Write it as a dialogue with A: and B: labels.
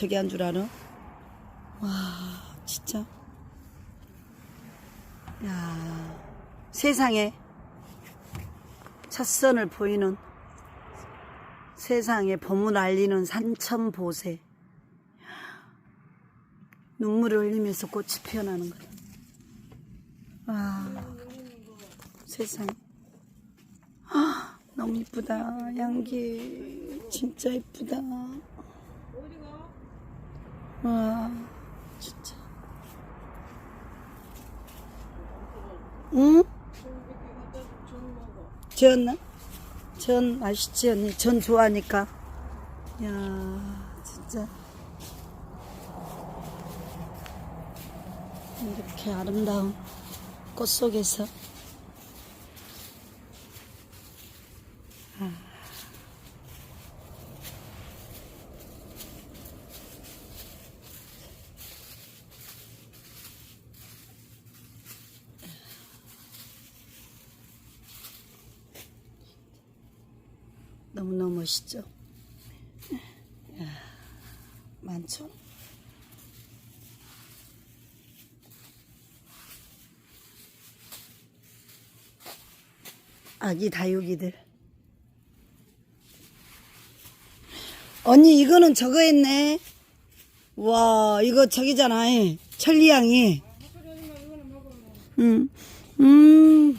A: 저기 한줄 알아? 와, 진짜. 야, 세상에 첫선을 보이는 세상에 봄을 알리는 산천보세. 눈물을 흘리면서 꽃이 피어나는 거야. 와, 세상에. 아, 너무 이쁘다. 향기. 진짜 이쁘다. 와, 진짜. 응? 전, 전 맛있지, 언니. 전 좋아하니까. 야 진짜. 이렇게 아름다운 꽃 속에서. 너무너무 멋있죠? 야, 많죠? 아기 다육이들. 언니, 이거는 저거 했네. 와, 이거 저기잖아. 천리향이. 음, 음,